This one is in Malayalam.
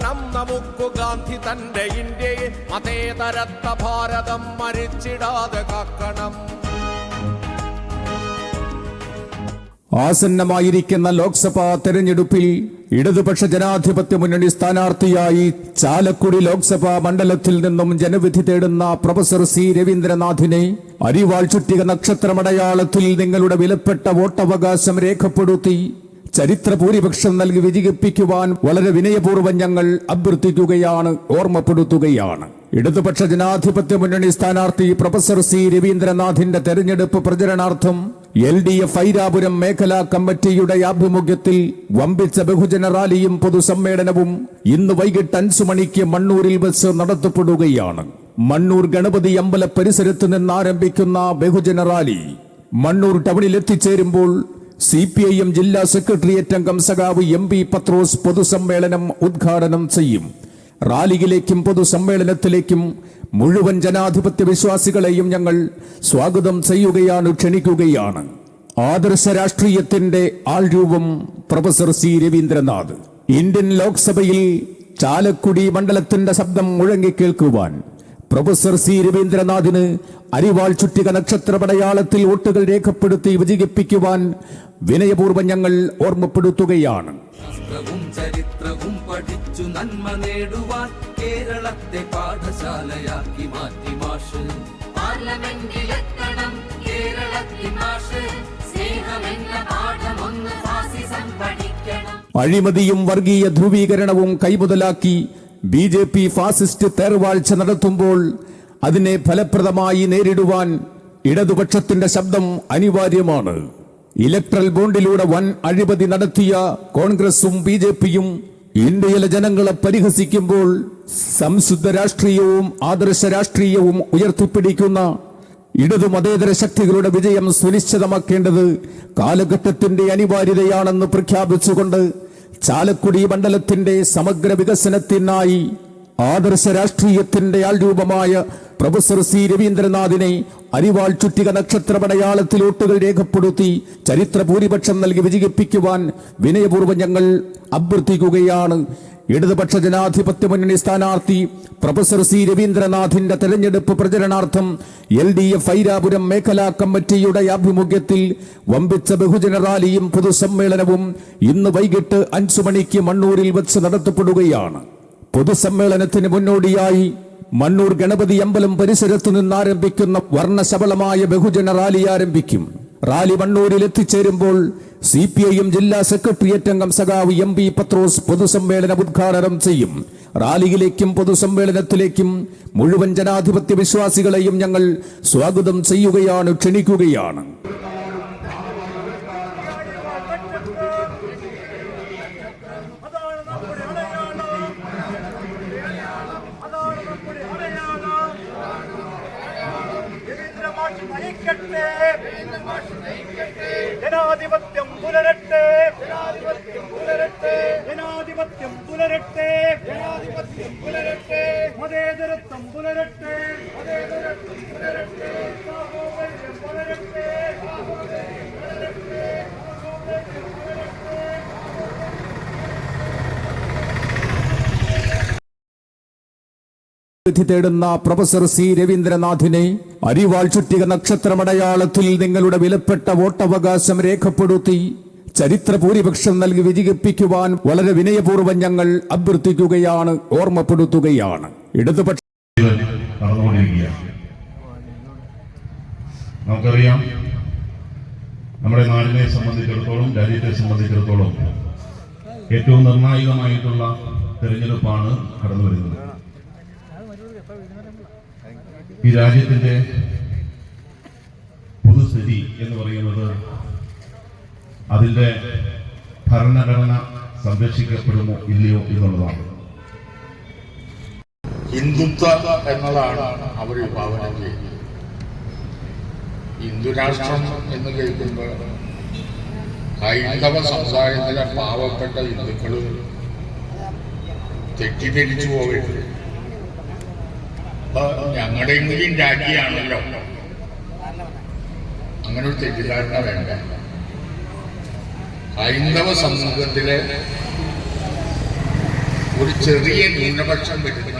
ഓർക്കണം നമുക്കു ഗാന്ധി തന്റെ ഇന്ത്യയെ മതേതരത്ത ഭാരതം മരിച്ചിടാതെ കാക്കണം. ആസന്നമായിരിക്കുന്ന ലോക്സഭാ തെരഞ്ഞെടുപ്പിൽ ഇടതുപക്ഷ ജനാധിപത്യ മുന്നണി സ്ഥാനാർത്ഥിയായി ചാലക്കുടി ലോക്സഭാ മണ്ഡലത്തിൽ നിന്നും ജനവിധി തേടുന്ന പ്രൊഫസർ സി രവീന്ദ്രനാഥിനെ അരിവാൾ ചുറ്റിക നക്ഷത്രമടയാളത്തിൽ നിങ്ങളുടെ വിലപ്പെട്ട വോട്ടവകാശം രേഖപ്പെടുത്തി ചരിത്ര ഭൂരിപക്ഷം നൽകി വിജയിപ്പിക്കുവാൻ വളരെ വിനയപൂർവം ഞങ്ങൾ അഭ്യർത്ഥിക്കുകയാണ് ഓർമ്മപ്പെടുത്തുകയാണ്. ഇടതുപക്ഷ ജനാധിപത്യ മുന്നണി സ്ഥാനാർത്ഥി പ്രൊഫസർ സി രവീന്ദ്രനാഥിന്റെ തെരഞ്ഞെടുപ്പ് പ്രചരണാർത്ഥം എൽ ഡി എഫ് ഐരാപുരം മേഖലാ കമ്മിറ്റിയുടെ ആഭിമുഖ്യത്തിൽ വമ്പിച്ച ബഹുജന റാലിയും പൊതുസമ്മേളനവും ഇന്ന് വൈകിട്ട് അഞ്ചു മണിക്ക് മണ്ണൂരിൽ വെച്ച് നടത്തപ്പെടുകയാണ്. മണ്ണൂർ ഗണപതി അമ്പല പരിസരത്ത് നിന്ന് ആരംഭിക്കുന്ന ബഹുജന റാലി മണ്ണൂർ ടൗണിൽ എത്തിച്ചേരുമ്പോൾ സി പി ഐ എം ജില്ലാ സെക്രട്ടേറിയറ്റ് അംഗം സഖാവ് എം പി പത്രോസ് പൊതുസമ്മേളനം ഉദ്ഘാടനം ചെയ്യും. റാലിയിലേക്കും പൊതുസമ്മേളനത്തിലേക്കും മുഴുവൻ ജനാധിപത്യ വിശ്വാസികളെയും ഞങ്ങൾ സ്വാഗതം ചെയ്യുകയാണ് ക്ഷണിക്കുകയാണ്. ആദർശ രാഷ്ട്രീയത്തിന്റെ ആൾരൂപം പ്രൊഫസർ സി രവീന്ദ്രനാഥ്. ഇന്ത്യൻ ലോക്സഭയിൽ ചാലക്കുടി മണ്ഡലത്തിന്റെ ശബ്ദം മുഴങ്ങിക്കേൾക്കുവാൻ പ്രൊഫസർ സി രവീന്ദ്രനാഥിന് അരിവാൾ ചുറ്റിക നക്ഷത്രപടയാളത്തിൽ വോട്ടുകൾ രേഖപ്പെടുത്തി വിജയിപ്പിക്കുവാൻ വിനയപൂർവം ഞങ്ങൾ ഓർമ്മപ്പെടുത്തുകയാണ്. ശാസ്ത്രവും ചരിത്രവും പഠിച്ചു നന്മ നേടുവാൻ കേരളത്തെ പാഠശാലയാക്കി മാറ്റി മാഷ്. പാർലമെന്റിലെത്തണം കേരളത്തിൻ മാഷ്. സ്നേഹമെന്ന പാഠമൊന്ന് ഫാസിസം പഠിക്കണം. അഴിമതിയും വർഗീയ ധ്രുവീകരണവും കൈമുതലാക്കി ബി ജെ പി ഫാസിസ്റ്റ് തേർവാഴ്ച നടത്തുമ്പോൾ അതിനെ ഫലപ്രദമായി നേരിടുവാൻ ഇടതുപക്ഷത്തിന്റെ ശബ്ദം അനിവാര്യമാണ്. ഇലക്ട്രൽ ബോണ്ടിലൂടെ വൻ അഴിമതി നടത്തിയ കോൺഗ്രസും ബി ജെ പിയും ഇന്ത്യയിലെ ജനങ്ങളെ പരിഹസിക്കുമ്പോൾ സംശുദ്ധ രാഷ്ട്രീയവും ആദർശ രാഷ്ട്രീയവും ഉയർത്തിപ്പിടിക്കുന്ന ഇടതു മതേതര ശക്തികളുടെ വിജയം സുനിശ്ചിതമാക്കേണ്ടത് കാലഘട്ടത്തിന്റെ അനിവാര്യതയാണെന്ന് പ്രഖ്യാപിച്ചുകൊണ്ട് ചാലക്കുടി മണ്ഡലത്തിന്റെ സമഗ്ര വികസനത്തിനായി ആദർശ രാഷ്ട്രീയത്തിന്റെ ആൾരൂപമായ പ്രൊഫസർ സി രവീന്ദ്രനാഥിനെ അരിവാൾ ചുറ്റിക നക്ഷത്രപടയാളത്തിൽ ഓട്ടുകൾ രേഖപ്പെടുത്തി ചരിത്ര ഭൂരിപക്ഷം നൽകി വിജയിപ്പിക്കുവാൻ വിനയപൂർവം ഞങ്ങൾ അഭ്യർത്ഥിക്കുകയാണ്. ഇടതുപക്ഷ ജനാധിപത്യ മുന്നണി സ്ഥാനാർത്ഥി പ്രൊഫസർ സി രവീന്ദ്രനാഥിന്റെ തെരഞ്ഞെടുപ്പ് പ്രചരണാർത്ഥം എൽ ഡി എഫ് ഐരാപുരം മേഖലാ കമ്മിറ്റിയുടെ ആഭിമുഖ്യത്തിൽ വമ്പിച്ച ബഹുജന റാലിയും പൊതുസമ്മേളനവും ഇന്ന് വൈകിട്ട് അഞ്ചു മണിക്ക് മണ്ണൂരിൽ വെച്ച് നടത്തപ്പെടുകയാണ്. പൊതുസമ്മേളനത്തിന് മുന്നോടിയായി മണ്ണൂർ ഗണപതി അമ്പലം പരിസരത്തു നിന്ന് ആരംഭിക്കുന്ന വർണശബളമായ ബഹുജന റാലി ആരംഭിക്കും. റാലി മണ്ണൂരിൽ എത്തിച്ചേരുമ്പോൾ സി പി ഐ ജില്ലാ സെക്രട്ടേറിയറ്റ് അംഗം സഖാവ് എം പി പത്രോസ് പൊതുസമ്മേളനം ഉദ്ഘാടനം ചെയ്യും. റാലിയിലേക്കും പൊതുസമ്മേളനത്തിലേക്കും മുഴുവൻ ജനാധിപത്യ വിശ്വാസികളെയും ഞങ്ങൾ സ്വാഗതം ചെയ്യുകയാണ് ക്ഷണിക്കുകയാണ്. മാഷ് നയിക്കട്ടെ ജനാധിപത്യം പുലരട്ടെ. ജനാധിപത്യം പുലരട്ടെ ജനാധിപത്യം പുലരട്ടെ ജനാധിപത്യം പുലരട്ടെ മതേതരത്വം പുലരട്ടെ. മതേതരത്വം പുലരട്ടെ സാഹോദര്യം പുലരട്ടെ സാഹോദര്യം പുലരട്ടെ സാഹോദര്യം പുലരട്ടെ വിധി തേടുന്ന പ്രൊഫസർ സി രവീന്ദ്രനാഥിനെ അരിവാൾ ചുറ്റിക നക്ഷത്രമടയാളത്തിൽ നിങ്ങളുടെ വിലപ്പെട്ട വോട്ടവകാശം രേഖപ്പെടുത്തി ചരിത്ര ഭൂരിപക്ഷം നൽകി വിജയിപ്പിക്കുവാൻ വളരെ വിനയപൂർവം ഞങ്ങൾ അഭ്യർത്ഥിക്കുകയാണ് ഓർമ്മപ്പെടുത്തുകയാണ്. ഇടതുപക്ഷ നമുക്കറിയാം നമ്മുടെ നാടിനെ സംബന്ധിച്ചിടത്തോളം രാജ്യത്തെ സംബന്ധിച്ചിടത്തോളം ഏറ്റവും നിർണായകമായിട്ടുള്ള തെരഞ്ഞെടുപ്പാണ് കടന്നു വരുന്നത് ഈ രാജ്യത്തിന്റെ പൊതുസ്ഥിതി എന്ന് പറയുന്നത് അതിന്റെ ഭരണഘടന സംരക്ഷിക്കപ്പെടുമോ ഇല്ലയോ എന്നുള്ളതാണ്. ഹിന്ദുത്വ എന്നതാണ് അവർ വിഭാവനം ചെയ്യുന്നത്. ഹിന്ദുരാഷ്ട്രം എന്ന് കേൾക്കുമ്പോൾ ഹൈന്ദവ സമുദായത്തിലെ പാവപ്പെട്ട ഹിന്ദുക്കൾ തെറ്റിദ്ധരിച്ചു പോകരുത്. അപ്പൊ ഞങ്ങളുടെയെങ്കിലും രാജ്യമാണല്ലോ അങ്ങനെ ഒരു തെറ്റിദ്ധാരണ വേണ്ട? ഹൈന്ദവ സമൂഹത്തിലെ ഒരു ചെറിയ ന്യൂനപക്ഷം വരുന്ന